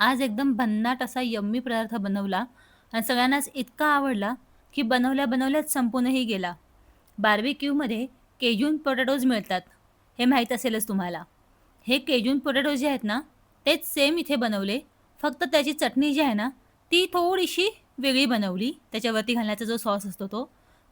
आज एकदम भन्नाट असा यम्मी पदार्थ बनवला आणि सगळ्यांनाच इतका आवडला की बनवल्या बनवल्याच संपूनही गेला. बार्बिक्यूमध्ये केजून पोटॅटोज मिळतात हे माहीत असेलच तुम्हाला. हे केजून पोटॅटोज जे आहेत ना तेच सेम इथे बनवले फक्त त्याची चटणी जी आहे ना ती थोडीशी वेगळी बनवली. त्याच्यावरती घालण्याचा जो सॉस असतो तो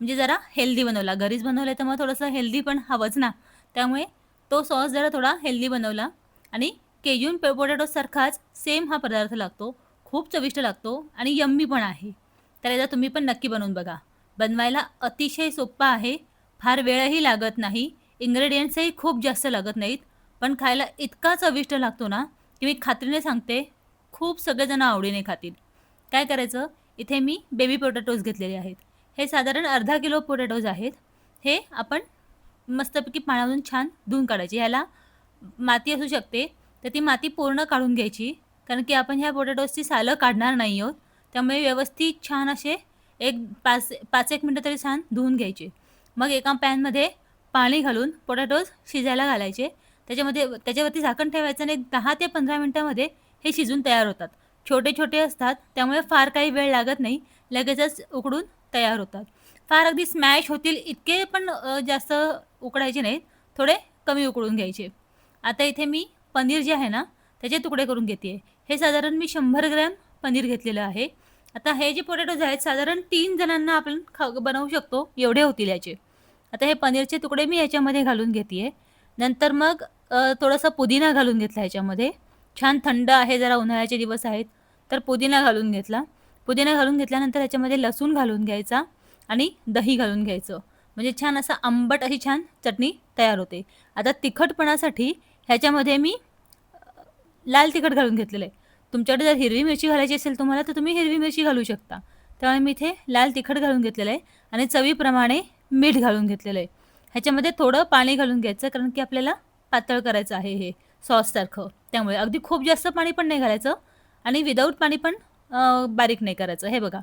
म्हणजे जरा हेल्दी बनवला. घरीच बनवलं तर मग थोडंसं हेल्दी पण हवंच ना. त्यामुळे तो सॉस जरा थोडा हेल्दी बनवला आणि केजून पोटॅटोसारखाच सेम हा पदार्थ लागतो. खूप चविष्ट लागतो आणि यम्मी पण आहे. तर याचा तुम्ही पण नक्की बनवून बघा. बनवायला अतिशय सोप्पा आहे. फार वेळही लागत नाही. इन्ग्रेडियंट्सही खूप जास्त लागत नाहीत. पण खायला इतका चविष्ट लागतो ना की मी खात्रीने सांगते खूप सगळेजण आवडीने खातील. काय करायचं? इथे मी बेबी पोटॅटोज घेतलेले आहेत. हे साधारण अर्धा किलो पोटॅटोज आहेत. हे आपण मस्तपैकी पाण्यातून छान धुवून काढायचे. ह्याला माती असू शकते तर ती माती पूर्ण काढून घ्यायची. कारण की आपण ह्या पोटॅटोजची सालं काढणार नाही आहोत. त्यामुळे व्यवस्थित छान असे एक पाच पाच एक मिनटं तरी छान धुवून घ्यायचे. मग एका पॅनमध्ये पाणी घालून पोटॅटोज शिजायला घालायचे. त्याच्यामध्ये त्याच्यावरती झाकण ठेवायचं आणि दहा ते पंधरा मिनटामध्ये हे शिजून तयार होतात. छोटे छोटे असतात. त्यामुळे फार काही वेळ लागत नाही. लगेचच उकडून तयार होतात. फार अगदी स्मॅश होतील इतके पण जास्त उकडायचे नाहीत. थोडे कमी उकडून घ्यायचे. आता इथे मी पनीर जे आहे ना त्याचे तुकडे करून घेते. हे साधारण मी शंभर ग्रॅम पनीर घेतलेलं आहे. आता हे जे पोटॅटोज आहेत साधारण तीन जणांना आपण खा बनवू शकतो एवढे होतील याचे. आता हे पनीरचे तुकडे मी याच्यामध्ये घालून घेते. नंतर मग थोडासा थोडंसं पुदिना घालून घेतला ह्याच्यामध्ये छान थंड आहे जरा उन्हाळ्याचे दिवस आहेत तर पुदिना घालून घेतला. पुदिना घालून घेतल्यानंतर ह्याच्यामध्ये लसूण घालून घ्यायचा आणि दही घालून घ्यायचं. म्हणजे छान असं आंबट अशी छान चटणी तयार होते. आता तिखटपणासाठी ह्याच्यामध्ये मी लाल तिखट घालून घेतलेलं आहे. तुमच्याकडे जर हिरवी मिरची घालायची असेल तुम्हाला तर तुम्ही हिरवी मिरची घालू शकता. त्यामुळे मी इथे लाल तिखट घालून घेतलेलं आहे आणि चवीप्रमाणे मीठ घालून घेतलेलं आहे. ह्याच्यामध्ये थोडं पाणी घालून घ्यायचं कारण की आपल्याला पातळ करायचं आहे हे सॉससारखं त्यामुळे अगदी खूप जास्त पाणी पण नाही घालायचं आणि विदाऊट पाणी पण बारीक नाही करायचं. हे बघा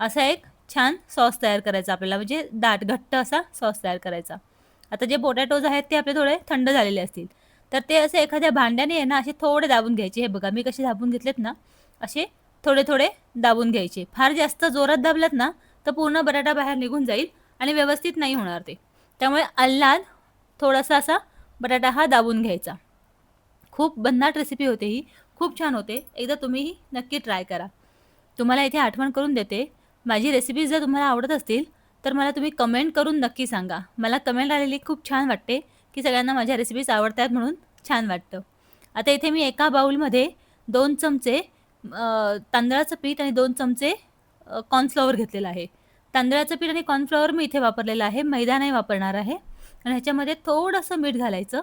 असा एक छान सॉस तयार करायचा आपल्याला म्हणजे दाट घट्ट असा सॉस तयार करायचा. आता जे पोटॅटोज आहेत ते आपले थोडे थंड झालेले असतील. तर ते असे एखाद्या भांड्याने आहे ना असे थोडे दाबून घ्यायचे. हे बघा मी कसे दाबून घेतलेत ना असे थोडे थोडे दाबून घ्यायचे. फार जास्त जोरात दाबलात ना तर पूर्ण बटाटा बाहेर निघून जाईल आणि व्यवस्थित नाही होणार ते. त्यामुळे अल्लाद थोडासा असा बटाटा हा दाबून घ्यायचा. खूप भन्नाट रेसिपी होते ही. खूप छान होते. एकदा तुम्हीही नक्की ट्राय करा. तुम्हाला इथे आठवण करून देते. माझी रेसिपीज जर तुम्हाला आवडत असतील तर मला तुम्ही कमेंट करून नक्की सांगा. मला कमेंट आलेली खूप छान वाटते. की सगळ्यांना माझ्या रेसिपीज आवडतात म्हणून छान वाटतं. आता इथे मी एका बाउलमध्ये दोन चमचे तांदळाचं पीठ आणि दोन चमचे कॉर्नफ्लॉवर घेतलेलं आहे. तांदळाचं पीठ आणि कॉर्नफ्लॉवर मी इथे वापरलेलं आहे मैदा नाही वापरणार आहे. आणि ह्याच्यामध्ये थोडंसं मीठ घालायचं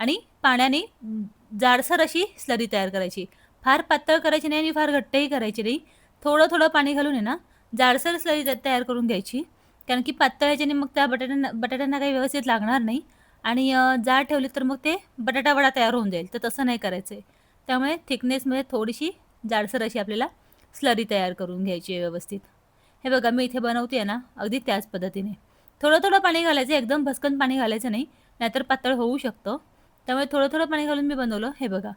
आणि पाण्याने जाडसर अशी स्लरी तयार करायची. फार पातळ करायची नाही आणि फार घट्टही करायची नाही. थोडं थोडं पाणी घालून आहे ना जाडसर स्लरी तयार करून घ्यायची. कारण की पातळ ह्याच्याने मग त्या बटाट्यांना बटाट्यांना काही व्यवस्थित लागणार नाही. आणि जाड ठेवली तर मग ते बटाटा वडा तयार होऊन जाईल. तर तसं नाही करायचं आहे त्यामुळे थिकनेसमध्ये थोडीशी जाडसर अशी आपल्याला स्लरी तयार करून घ्यायची आहे व्यवस्थित. हे बघा मी इथे बनवते ना अगदी त्याच पद्धतीने. थोडं थोडं पाणी घालायचं एकदम भस्कन पाणी घालायचं नाही नाहीतर पातळ होऊ शकतं. त्यामुळे थोडं थोडं पाणी घालून मी बनवलं हे बघा.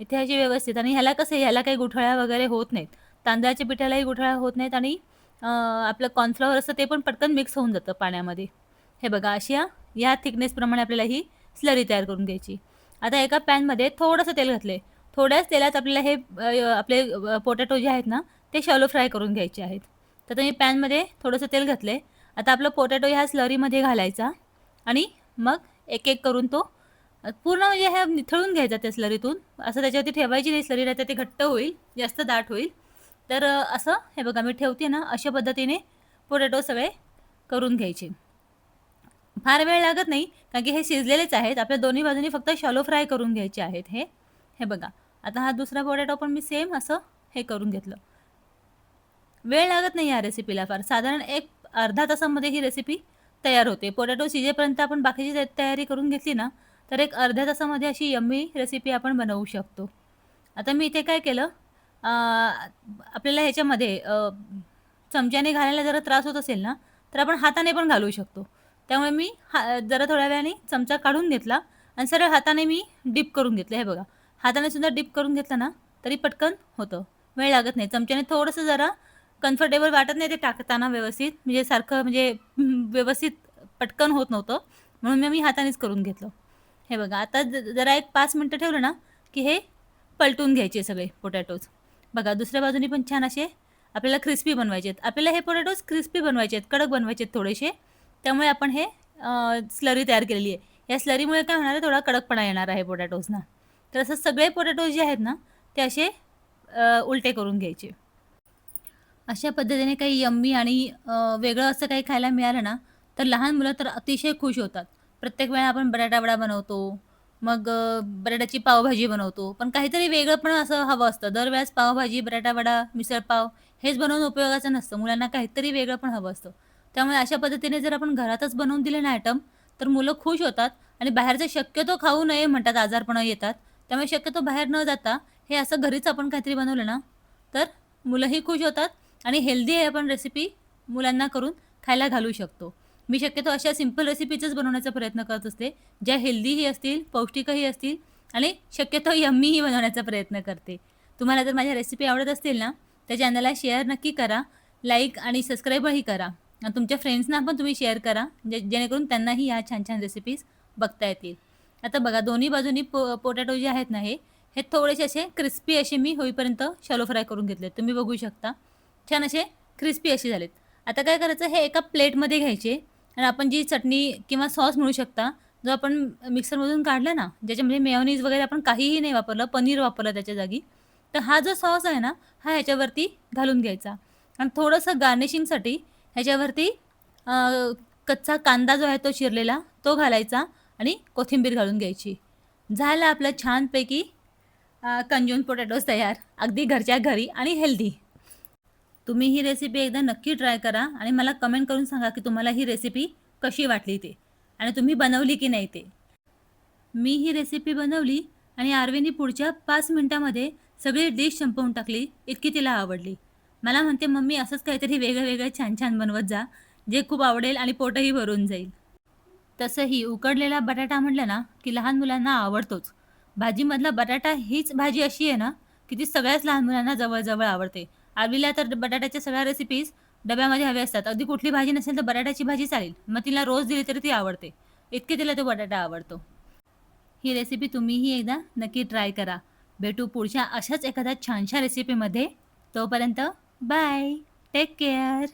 इथे अशी व्यवस्थित आणि ह्याला कसं आहे, ह्याला काही गुठळ्या वगैरे होत नाहीत. तांदळाच्या पिठालाही गुठळ्या होत नाहीत आणि आपलं कॉर्नफ्लॉवर असतं ते पण पटकन मिक्स होऊन जातं पाण्यामध्ये. हे बघा अशी या थिकनेसप्रमाणे आपल्याला ही स्लरी तयार करून घ्यायची. आता एका पॅनमध्ये थोडंसं तेल घातलं आहे थोड्याच तेलात आपल्याला हे आपले पोटॅटो जे आहेत ना ते शॅलो फ्राय करून घ्यायचे आहेत. तर मी पॅनमध्ये थोडंसं तेल घातलं आहे आता आपलं पोटॅटो ह्या स्लरीमध्ये घालायचा आणि मग एक एक करून तो पूर्ण म्हणजे ह्या निथळून घ्यायचा त्या स्लरीतून असं त्याच्यावरती ठेवायची नाही स्लरी नाही तर ते घट्ट होईल जास्त दाट होईल. तर असं हे बघा मी ठेवते ना अशा पद्धतीने पोटॅटो सगळे करून घ्यायचे. फार वेळ लागत नाही कारण की हे शिजलेलेच आहेत. आपल्या दोन्ही बाजूनी फक्त शॉलो फ्राय करून घ्यायचे आहेत हे. हे बघा. आता हा दुसरा पोटॅटो पण मी सेम असं हे करून घेतलं. वेळ लागत नाही या रेसिपीला फार. साधारण एक अर्धा तासामध्ये ही रेसिपी तयार होते. पोटॅटो शिजेपर्यंत आपण बाकीची तयारी करून घेतली ना तर एक अर्ध्या तासामध्ये अशी यम्मी रेसिपी आपण बनवू शकतो. आता मी इथे काय केलं? आपल्याला ह्याच्यामध्ये चमच्याने घालायला जरा त्रास होत असेल ना तर आपण हाताने पण घालू शकतो. त्यामुळे मी हा जरा थोड्या वेळाने चमचा काढून घेतला आणि सरळ हाताने मी डिप करून घेतलं. हे बघा हाताने सुद्धा डिप करून घेतलं ना तरी पटकन होतं. वेळ लागत नाही. चमच्याने थोडंसं जरा कम्फर्टेबल वाटत नाही ते टाकताना व्यवस्थित. म्हणजे सारखं म्हणजे व्यवस्थित पटकन होत नव्हतं. म्हणून मी मी हातानेच करून घेतलं. हे बघा आता ज- जरा एक पाच मिनटं ठेवलं ना की हे पलटून घ्यायचे सगळे पोटॅटोज बघा दुसऱ्या बाजूनी पण छान असे आपल्याला क्रिस्पी बनवायचे आहेत आपल्याला हे पोटॅटोज क्रिस्पी बनवायचे आहेत कडक बनवायचे आहेत थोडेसे. त्यामुळे आपण हे स्लरी तयार केलेली आहे. या स्लरीमुळे काय होणार आहे थोडा कडकपणा येणार आहे पोटॅटोजना तर असं सगळे पोटॅटोज जे आहेत ना ते असे उलटे करून घ्यायचे. अशा पद्धतीने काही यम्मी आणि वेगळं असं काही खायला मिळालं ना तर लहान मुलं तर अतिशय खुश होतात. प्रत्येक वेळा आपण बटाटा वडा बनवतो मग बटाट्याची पावभाजी बनवतो पण काहीतरी वेगळं पण असं हवं असतं. दरवेळेस पावभाजी बटाटा वडा मिसळपाव हेच बनवून उपयोगाचं नसतं. मुलांना काहीतरी वेगळं पण हवं असतं. त्यामुळे अशा पद्धतीने जर आपण घरातच बनवून दिले ना आयटम तर मुलं खुश होतात आणि बाहेरचं शक्यतो खाऊ नये म्हणतात आजारपणं येतात. त्यामुळे शक्यतो बाहेर न जाता हे असं घरीच आपण काहीतरी बनवलं ना तर मुलंही खुश होतात आणि हेल्दी आहे आपण रेसिपी मुलांना करून खायला घालू शकतो. मी शक्यतो अशा सिंपल रेसिपीचंच बनवण्याचा प्रयत्न करत असते ज्या हेल्दीही असतील पौष्टिकही असतील आणि शक्यतो यम्मीही बनवण्याचा प्रयत्न करते. तुम्हाला जर माझ्या रेसिपी आवडत असतील ना तर चॅनलला शेअर नक्की करा लाईक आणि सबस्क्राईबही करा. तुमच्या फ्रेंड्सना पण तुम्ही शेअर करा. जे जेणेकरून त्यांनाही ह्या छान छान रेसिपीज बघता येतील. आता बघा दोन्ही बाजूनी पो पोटॅटो जे आहेत ना हे हे थोडेसे असे क्रिस्पी असे मी होईपर्यंत शॅलो फ्राय करून घेतले तुम्ही बघू शकता. छान असे क्रिस्पी असे झालेत. आता काय करायचं हे एका प्लेटमध्ये घ्यायचे. आणि आपण जी चटणी किंवा सॉस मिळू शकता जो आपण मिक्सरमधून काढला ना ज्याच्यामध्ये मेयोनीज वगैरे आपण काहीही नाही वापरलं पनीर वापरलं त्याच्या जागी तर हा जो सॉस आहे ना हा ह्याच्यावरती घालून घ्यायचा. आणि थोडंसं गार्निशिंगसाठी ह्याच्यावरती कच्चा कांदा जो आहे तो चिरलेला तो घालायचा आणि कोथिंबीर घालून घ्यायची. झालं आपलं छानपैकी कंज्युम पोटॅटोज तयार. अगदी घरच्या घरी आणि हेल्दी. तुम्ही ही रेसिपी एकदा नक्की ट्राय करा आणि मला कमेंट करून सांगा की तुम्हाला ही रेसिपी कशी वाटली ते आणि तुम्ही बनवली की नाही ते. मी ही रेसिपी बनवली आणि आरवीने पुढच्या पाच मिनटामध्ये सगळी डिश संपवून टाकली इतकी तिला आवडली. मला म्हणते मम्मी असंच काहीतरी वेगळं वेगळं छान छान बनवत जा. जे खूप आवडेल आणि पोटही भरून जाईल. तसंही उकडलेला बटाटा म्हटलं ना की लहान मुलांना आवडतोच. भाजीमधला बटाटा हीच भाजी अशी आहे ना की ती सगळ्याच लहान मुलांना जवळजवळ आवडते. आरवीला तर बटाट्याच्या सगळ्या रेसिपीज डब्यामध्ये हव्या असतात. अगदी कुठली भाजी नसेल तर बटाट्याची भाजी चालेल मग तिला रोज दिली तरी ती आवडते. इतके तिला तो बटाटा आवडतो. ही रेसिपी तुम्हीही एकदा नक्की ट्राय करा. भेटू पुढच्या अशाच एखाद्या छानशा रेसिपीमध्ये तोपर्यंत Bye. Take care.